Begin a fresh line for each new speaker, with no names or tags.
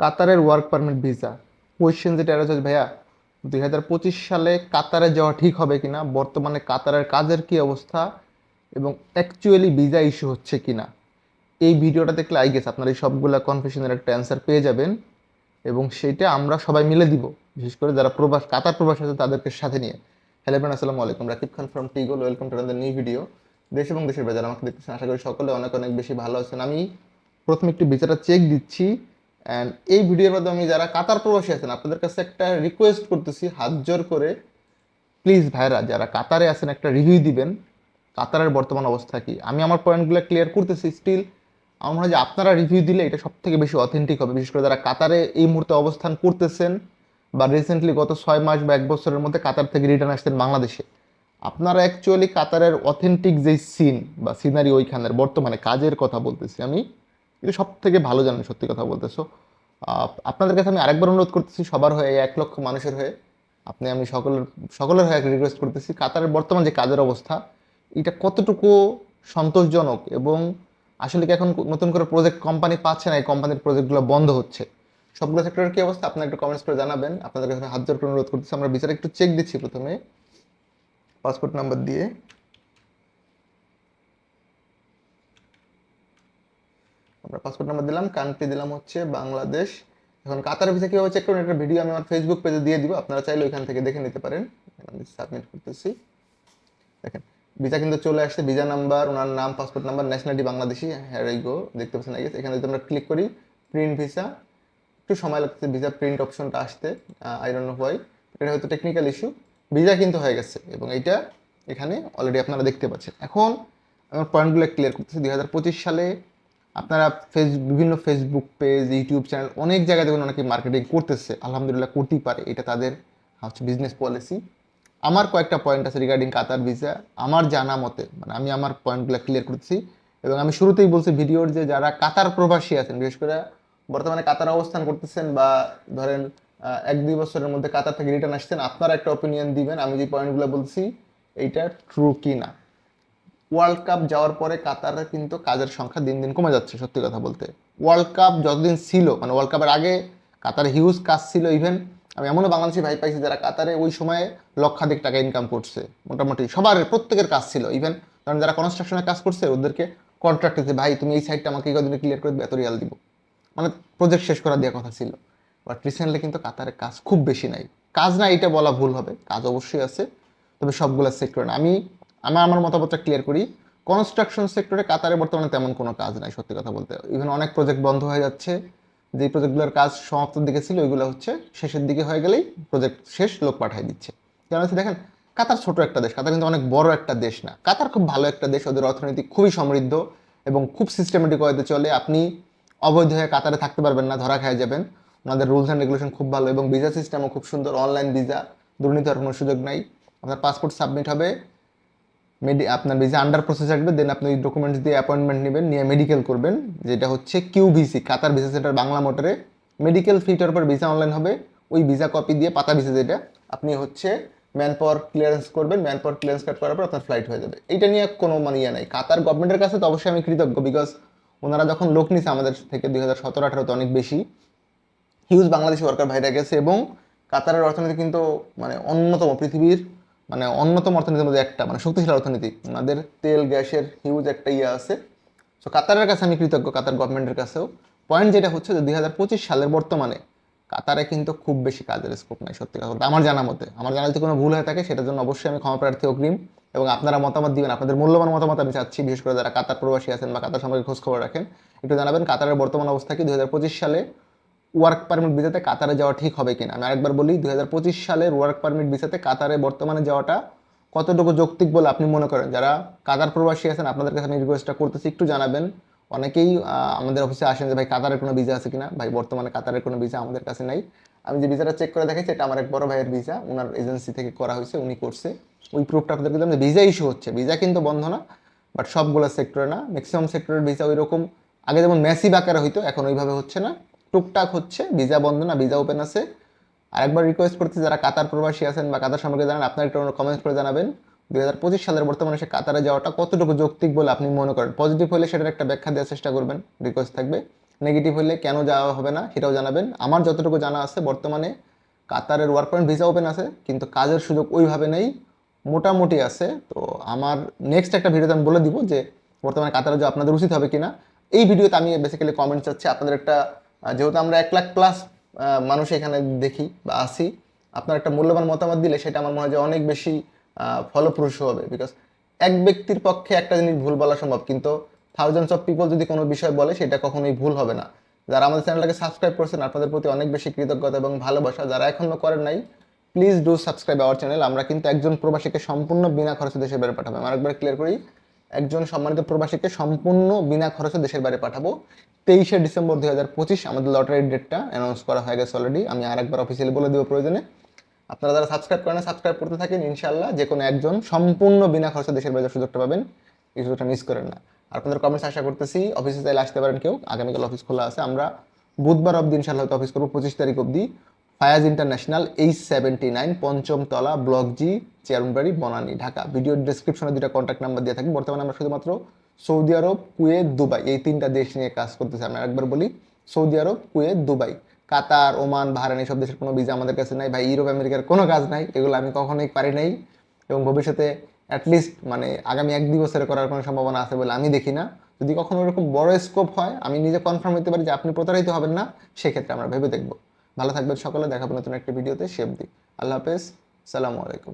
কাতারের work permit visa question যেটা এরা হচ্ছে ভাইয়া, দুই হাজার পঁচিশ সালে কাতারে যাওয়া ঠিক হবে কিনা, বর্তমানে কাতারের কাজের কি অবস্থা এবং অ্যাকচুয়ালি ভিসা ইস্যু হচ্ছে কিনা? এই ভিডিওটা দেখলে আই গেস আপনারা এই সবগুলা কনফিউশনের একটা অ্যান্সার পেয়ে যাবেন এবং সেটা আমরা সবাই মিলে দিব, বিশেষ করে যারা প্রবাস, কাতার প্রবাস আছে তাদেরকে সাথে নিয়ে। হ্যালো ফ্রেন্ড আসসালামু আলাইকুম। Rakib Khan from টিগোল welcome to another new video দেশ এবং দেশের বাজার, আমাকে দেখতেছেন, আশা করি সকলে অনেক অনেক বেশি ভালো আছেন। আমি প্রথমে একটু বিচারটা চেক দিচ্ছি। অ্যান্ড এই ভিডিওর মাধ্যমে যারা কাতার প্রবাসী আছেন, আপনাদের কাছে একটা রিকোয়েস্ট করতেছি, হাত জোর করে। প্লিজ ভাইরা যারা কাতারে আছেন, একটা রিভিউ দিবেন। কাতারের বর্তমান অবস্থা কি? আমি আমার পয়েন্টগুলো ক্লিয়ার করতেছি স্টিল আমার মনে হয় যে আপনারা রিভিউ দিলে এটা সব থেকে বেশি অথেন্টিক হবে। বিশেষ করে যারা কাতারে এই মুহূর্তে অবস্থান করতেছেন বা রিসেন্টলি গত ছয় মাস বা এক বছরের মধ্যে কাতার থেকে রিটার্ন আসছেন বাংলাদেশে, আপনারা অ্যাকচুয়ালি কাতারের অথেন্টিক যে সিন বা সিনারি ওইখানের বর্তমানে কাজের কথা বলতেছি আমি। এটা সব থেকে ভালো জানেন, সত্যি কথা বলতেছো। আপনাদের কাছে আমি আরেকবার অনুরোধ করতেছি, সবার হয়ে এক লক্ষ মানুষের হয়ে। আপনি, আমি সকলের সকলের হয়ে রিকোয়েস্ট করতেছি, কাতারের বর্তমান যে কাজের অবস্থা, এটা কতটুকু সন্তোষজনক এবং আসলে কি এখন নতুন করে প্রজেক্ট কোম্পানি পাচ্ছে না, এই কোম্পানির প্রজেক্টগুলো বন্ধ হচ্ছে? সবগুলো সেক্টরের কি অবস্থা? আপনারা একটু কমেন্টস করে জানাবেন। আপনাদের কাছে হাত জোর করে অনুরোধ করতেছি। আমরা বিচারে একটু চেক দিচ্ছি প্রথমে। পাসপোর্ট নাম্বার দিয়ে। আমরা পাসপোর্ট নাম্বার দিলাম কান্ট্রি দিলাম হচ্ছে বাংলাদেশ। এখন কাতার ভিসা কীভাবে চেক করবেন? একটা ভিডিও আমি আমার ফেসবুক পেজে দিয়ে দিব। আপনারা চাইলে ওইখান থেকে দেখে নিতে পারেন। আমি সাবমিট করতেছি। দেখেন ভিসা কিন্তু চলে আসছে। ভিসা নাম্বার ওনার নাম পাসপোর্ট নাম্বার ন্যাশনালিটি বাংলাদেশি। হ্যাঁ এই গো দেখতে পাচ্ছেন আই গেস এখানে যদি আমরা ক্লিক করি প্রিন্ট ভিসা একটু সময় লাগছে ভিসা প্রিন্ট অপশনটা আসতে। আইরন হোয়াই এটা হয়তো টেকনিক্যাল ইস্যু ভিসা কিন্তু হয়ে গেছে, এবং এইটা এখানে অলরেডি আপনারা দেখতে পাচ্ছেন। এখন, আমার পয়েন্টগুলো ক্লিয়ার করতেছি। দুই হাজার পঁচিশ সালে আপনারা ফেস বিভিন্ন ফেসবুক পেজ ইউটিউব চ্যানেল অনেক জায়গায় দেখুন অনেকে মার্কেটিং করতেছে। আলহামদুলিল্লাহ করতেই পারে। এটা তাদের, হচ্ছে বিজনেস পলিসি আমার কয়েকটা পয়েন্ট আছে রিগার্ডিং কাতার ভিসা আমার জানা মতে মানে আমি আমার পয়েন্টগুলো ক্লিয়ার করতেছি। এবং আমি শুরুতেই বলছি ভিডিওর যে যারা কাতার প্রবাসী আছেন, বিশেষ করে বর্তমানে কাতার অবস্থান করতেছেন বা ধরেন এক দুই বছরের মধ্যে কাতার থেকে রিটার্ন আসছেন, আপনারা একটা অপিনিয়ন দিবেন। আমি যে পয়েন্টগুলো বলছি, এইটা ট্রু কি না ওয়ার্ল্ড কাপ যাওয়ার পরে কাতারে কিন্তু কাজের সংখ্যা দিন দিন কমে যাচ্ছে, সত্যি কথা বলতে। ওয়ার্ল্ড কাপ যতদিন ছিল মানে ওয়ার্ল্ড কাপের আগে কাতারে হিউজ কাজ ছিল ইভেন আমি এমনও বাংলাদেশি ভাই পাইছি যারা কাতারে ওই সময়ে লক্ষাধিক টাকা ইনকাম করছে, মোটামুটি সবার প্রত্যেকের কাজ ছিল ইভেন কারণ যারা কনস্ট্রাকশনের কাজ করছে, ওদেরকে কন্ট্রাক্ট দিতে ভাই, তুমি এই সাইডটা আমাকে কদিনে ক্লিয়ার করে এত রিয়াল দিব। মানে প্রজেক্ট শেষ করা দেওয়ার কথা ছিল। বাট রিসেন্টলি কিন্তু কাতারে কাজ খুব বেশি নাই। কাজ না এটা বলা ভুল হবে, কাজ অবশ্যই আছে, তবে সবগুলো সেক্টরে না। আমি আমার আমার মতামতটা ক্লিয়ার করি। কনস্ট্রাকশন সেক্টরে কাতারে বর্তমানে তেমন কোনো কাজ নাই, সত্যি কথা বলতে। ইভেন অনেক প্রজেক্ট বন্ধ হয়ে যাচ্ছে। যে প্রজেক্টগুলোর কাজ সমাপ্তির দিকে ছিল, ওইগুলো হচ্ছে শেষের দিকে হয়ে গেলেই প্রজেক্ট শেষ, লোক পাঠিয়ে দিচ্ছে। কারণ হচ্ছে দেখেন, কাতার ছোট একটা দেশ, কাতার কিন্তু অনেক বড় একটা দেশ না। কাতার খুব ভালো একটা দেশ, ওদের অর্থনীতি খুবই সমৃদ্ধ এবং খুব সিস্টেমেটিক ওয়েতে চলে। আপনি অবৈধ হয়ে কাতারে থাকতে পারবেন না, ধরা খেয়ে যাবেন। ওনাদের রুলস অ্যান্ড রেগুলেশন খুব ভালো এবং ভিসা সিস্টেমও খুব সুন্দর অনলাইন ভিসা দুর্নীতি হওয়ার কোনো সুযোগ নাই। আপনার পাসপোর্ট সাবমিট হবে মেডি আপনার ভিসা আন্ডার প্রসেস আসবে দেন আপনি ডকুমেন্টস দিয়ে অ্যাপয়েন্টমেন্ট নেবেন, নিয়ে মেডিকেল করবেন, যেটা হচ্ছে Q QVC Qatar visa centre Bangla মোটরে মেডিকেল ফিটার পর ভিসা অনলাইন হবে, ওই ভিসা কপি দিয়ে পাতা ভিসা যেটা, আপনি হচ্ছে ম্যান পাওয়ার ক্লিয়ারেন্স করবেন ম্যান পাওয়ার ক্লিয়ারেন্স কাট করার পর আপনার ফ্লাইট হয়ে যাবে। এটা নিয়ে কোনো মানে ইয়ে নাই। কাতার গভর্নমেন্টের কাছে তো অবশ্যই আমি কৃতজ্ঞ বিকজ ওনারা যখন লোক নিছে আমাদের থেকে দুই হাজার সতেরো আঠারোতে অনেক বেশি হিউজ বাংলাদেশি ওয়ার্কার ভাইরা গেছে এবং কাতারের অর্থনীতি কিন্তু মানে অন্যতম, পৃথিবীর মানে অন্যতম অর্থনীতির মধ্যে একটা মানে শক্তিশালী অর্থনীতি। ওনাদের তেল, গ্যাসের হিউজ একটা ইয়ে আছে। সো কাতারের কাছে আমি কৃতজ্ঞ, কাতার গভর্নমেন্টের কাছেও। পয়েন্ট যেটা হচ্ছে যে, দুই হাজার পঁচিশ সালের বর্তমানে কাতারে কিন্তু খুব বেশি কাজের স্কোপ নাই, সত্যি কথা আমার জানা মতে, আমার জানা যদি কোনো ভুল হয়ে থাকে, সেটার জন্য অবশ্যই আমি ক্ষমা প্রার্থী অগ্রিম। এবং আপনারা মতামত দিবেন, আপনাদের মূল্যবান মতামত আমি চাচ্ছি, বিশেষ করে যারা কাতার প্রবাসী আছেন বা কাতার সম্পর্কে খোঁজ খবর রাখেন, একটু জানাবেন কাতারের বর্তমান অবস্থা কি। দুই হাজার পঁচিশ সালে ওয়ার্ক পারমিট ভিসাতে কাতারে যাওয়া ঠিক হবে কিনা? আমি আরেকবার বলি পঁচিশ সালের ওয়ার্ক পারমিট ভিসাতে কাতারে বর্তমানে যাওয়াটা কতটুকু যৌক্তিক বলে আপনি মনে করেন? যারা কাতার প্রবাসী আছেন, আপনাদের কাছে আমি রিকোয়েস্টটা করতেছি, একটু জানাবেন। অনেকেই আমাদের অফিসে আসেন যে, ভাই কাতারের কোনো ভিসা আছে কিনা? ভাই, বর্তমানে কাতারের কোনো ভিসা আমাদের কাছে নাই। আমি যে ভিসাটা চেক করে দেখেছি এটা আমার এক বড় ভাইয়ের ভিসা ওনার এজেন্সি থেকে করা হয়েছে, উনি করছে। ওই প্রুফটা আপনাদেরকে দিলাম যে ভিসা ইস্যু হচ্ছে। ভিসা কিন্তু বন্ধ না বাট সবগুলো সেক্টরে না। ম্যাক্সিমাম সেক্টরের ভিসা ওই রকম আগে যেমন ম্যাসিভ আকারে হইতো, এখন ওইভাবে হচ্ছে না। টুকটাক হচ্ছে, ভিসা বন্ধ না, ভিসা ওপেন আছে। আরেকবার রিকোয়েস্ট করছি যারা কাতার প্রবাসী আছেন বা কাতার সম্পর্কে জানেন, আপনার একটু কমেন্ট করে জানাবেন। দুই হাজার পঁচিশ সালের বর্তমানে সে কাতারে যাওয়াটা কতটুকু যৌক্তিক বলে আপনি মনে করেন? পজিটিভ হলে সেটার একটা ব্যাখ্যা দেওয়ার চেষ্টা করবেন রিকোয়েস্ট থাকবে। নেগেটিভ হলে কেন যাওয়া হবে না, সেটাও জানাবেন। আমার যতটুকু জানা আছে, বর্তমানে কাতারের ওয়ার্ক পয়েন্ট ভিসা ওপেন আছে, কিন্তু কাজের সুযোগ ওইভাবে নেই, মোটামুটি আছে। তো আমার নেক্সট একটা ভিডিওতে আমি বলে দিব যে, বর্তমানে কাতারে যাওয়া আপনাদের উচিত হবে কিনা। এই ভিডিওতে আমি বেসিক্যালি কমেন্ট চাচ্ছি, আপনাদের একটা যেহেতু আমরা এক লাখ প্লাস মানুষ এখানে দেখি বা আসি, আপনার একটা মূল্যবান মতামত দিলে সেটা আমার মনে হয় যে অনেক বেশি ফলপ্রসূ হবে বিকজ এক ব্যক্তির পক্ষে একটা জিনিস ভুল বলা সম্ভব, কিন্তু থাউজেন্ডস অফ পিপল যদি কোনো বিষয় বলে, সেটা কখনোই ভুল হবে না। যারা আমাদের চ্যানেলটাকে সাবস্ক্রাইব করছেন, আপনাদের প্রতি অনেক বেশি কৃতজ্ঞতা এবং ভালোবাসা, যারা এখনও করেন নাই please do subscribe our channel আমরা কিন্তু একজন প্রবাসীকে সম্পূর্ণ বিনা খরচে দেশে বাইরে পাঠাবো। আমি আরেকবার ক্লিয়ার করি একজন সম্মানিত প্রবাসীকে সম্পূর্ণ বিনা খরচে দেশের বাইরে পাঠাবো। তেইশে ডিসেম্বর দুই হাজার পঁচিশ আমাদের লটারির ডেটটা অ্যানাউন্স করা হয়ে গেছে অলরেডি আমি আরেকবার অফিসিয়ালি বলে দেবো প্রয়োজনে। আপনারা যারা সাবস্ক্রাইব করেন সাবস্ক্রাইব করতে থাকেন ইনশাল্লাহ যে কোনো একজন সম্পূর্ণ বিনা খরচে দেশের বাইরে সুযোগটা পাবেন। এই সুযোগটা মিস করেন না। আর আপনাদের কমেন্টস আশা করতেছি অফিসে চাইলে আসতে পারেন কেউ। আগামীকাল অফিস খোলা আছে। আমরা বুধবার অবধি ইনশাল্লাহ হয়তো অফিস করব, পঁচিশ তারিখ অবধি। Fayaz international H seventy nine পঞ্চমতলা block G চেয়ারবাড়ি বনানী, ঢাকা। ভিডিও ডিসক্রিপশনে দুটা কন্ট্যাক্ট নাম্বার দিয়ে থাকি। বর্তমানে আমরা শুধুমাত্র সৌদি আরব, কুয়েত, দুবাই এই তিনটা দেশ নিয়ে কাজ করতেছি। আমরা একবার বলি, Saudi Arab, Kuwait, Dubai. Qatar, Oman Bahrain এইসব দেশের কোনো ভিসা আমাদের কাছে নাই। ভাই, ইউরোপ, আমেরিকার কোনো কাজ নাই। এগুলো আমি কখনোই পারি নাই। এবং ভবিষ্যতে অ্যাটলিস্ট মানে আগামী এক দুই বছরে করার কোনো সম্ভাবনা আছে বলে আমি দেখি না। যদি কখনো এরকম বড় স্কোপ হয়, আমি নিজে কনফার্ম হতে পারি যে আপনি প্রতারিত হবেন না, সেক্ষেত্রে আমরা ভেবে দেখব। ভালো থাকবেন সকলে দেখাবো নতুন একটি ভিডিওতে। শেফ অবধি আল্লাহ হাফেজ। সালামু আলাইকুম।